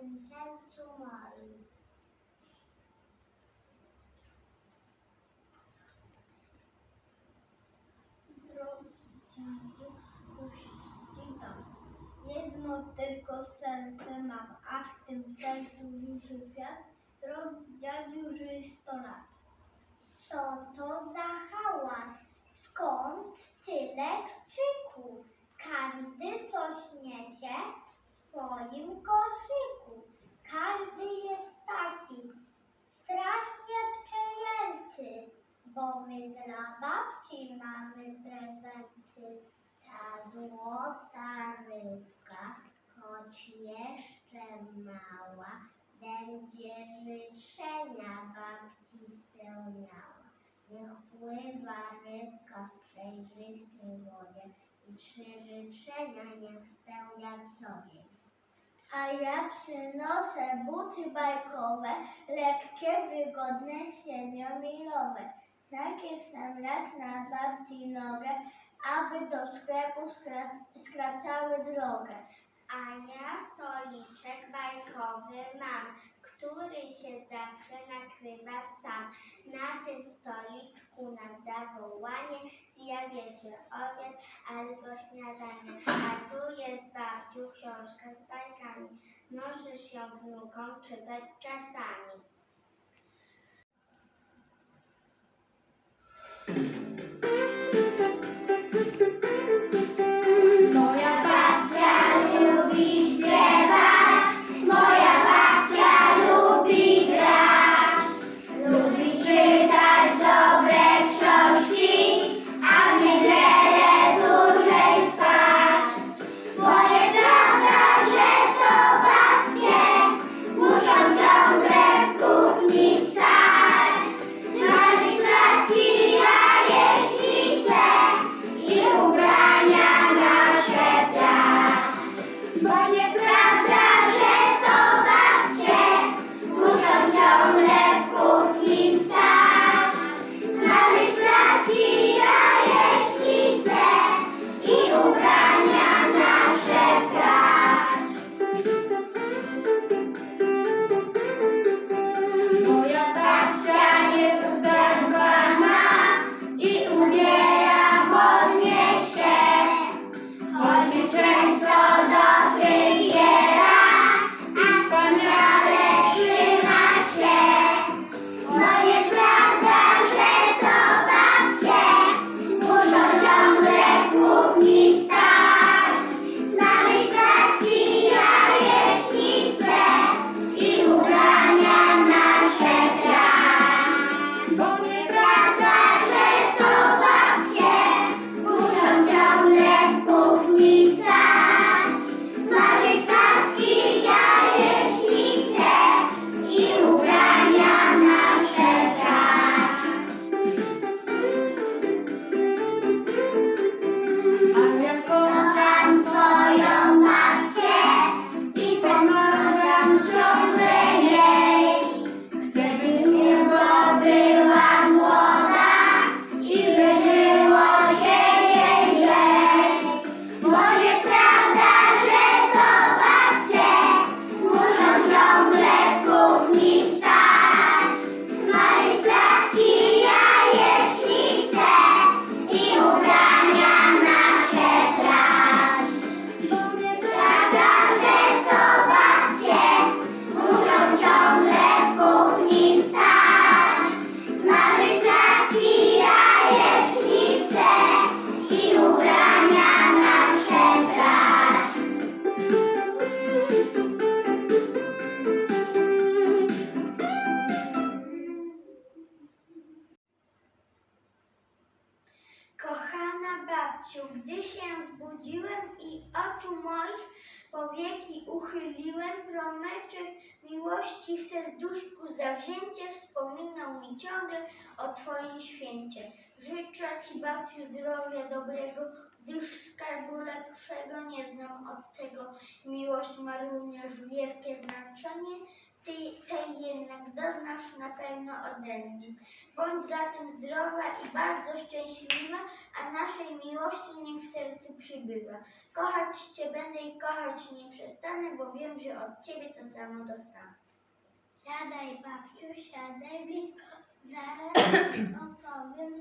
swym sercu Marii. Drogi dziadzie, kościna, jedno tylko serce mam, a w tym sercu liczy kwiat. Drogi dziadziu, żyj sto lat. Mała, będzie życzenia babci spełniała. Niech pływa rybka w przejrzystej wodzie i trzy życzenia niech spełnia sobie. A ja przynoszę buty bajkowe, lekkie, wygodne, siedmiomilowe. Najpierw sam raz na babci nogę, aby do sklepu skra- skracały drogę. A ja stoliczek bajkowy mam, który się zawsze nakrywa sam. Na tym stoliczku na zawołanie zjawia się obiad albo śniadanie. A tu jest babciu książka z bajkami. Możesz ją wnukom czytać czasami. Miłości w serduszku zawzięcie wspominał mi ciągle o Twoim święcie. Życzę Ci babciu zdrowia dobrego, gdyż skarbu lepszego nie znam od tego. Miłość ma również wielkie znaczenie, Ty tej jednak doznasz na pewno ode mnie. Bądź zatem zdrowa i bardzo szczęśliwa, a naszej miłości niech w sercu przybywa. Kochać Cię będę i kochać nie przestanę, bo wiem, że od Ciebie to samo dostanę. Siadaj, babciu, siadaj blisko, zaraz opowiem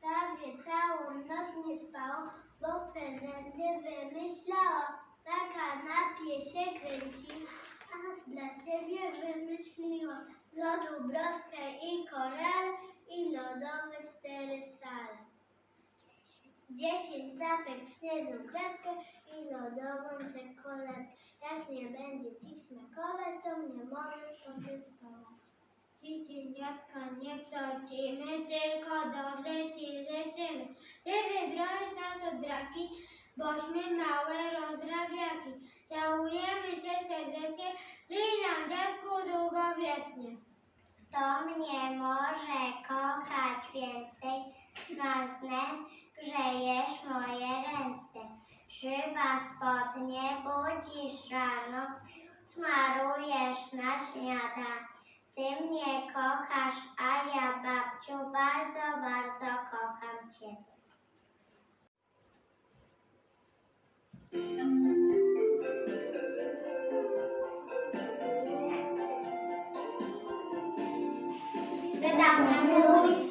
prawie całą noc nie spało, bo prezenty wymyślała. Na kanapie się kręci, a dla ciebie wymyśliła lodu broskę i koral i lodowe stery dziesięć zapek w śnieżną i lodową czekoladę. Jak nie będzie ci smakować, to mnie możesz potyskować. Dziecięciatka nie psocimy, tylko dobrze ci życzymy. Ty wybrałeś nas od braki, bośmy małe rozrabiaki. Całujemy cię serdecznie, żyj nam dziadku długowiecznie. To mnie może kochać więcej, ważne, grzejesz moje ręce. Szyba spodnie budzisz rano, smarujesz na śniada. Ty mnie kochasz, a ja babciu bardzo, bardzo kocham Cię. Wydam na mój,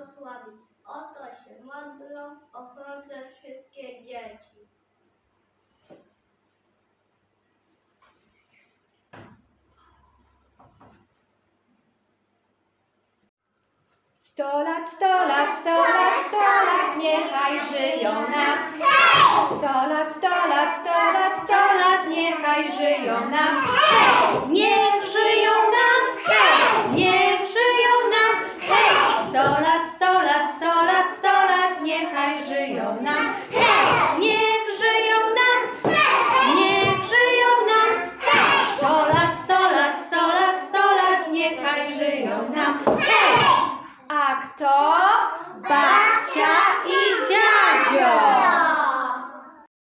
błogosławi. Oto się modlą ochronce wszystkie dzieci. Sto lat, sto lat, sto lat, sto lat, niechaj żyją nam. Sto lat, sto lat, sto lat, sto lat, niechaj żyją nam.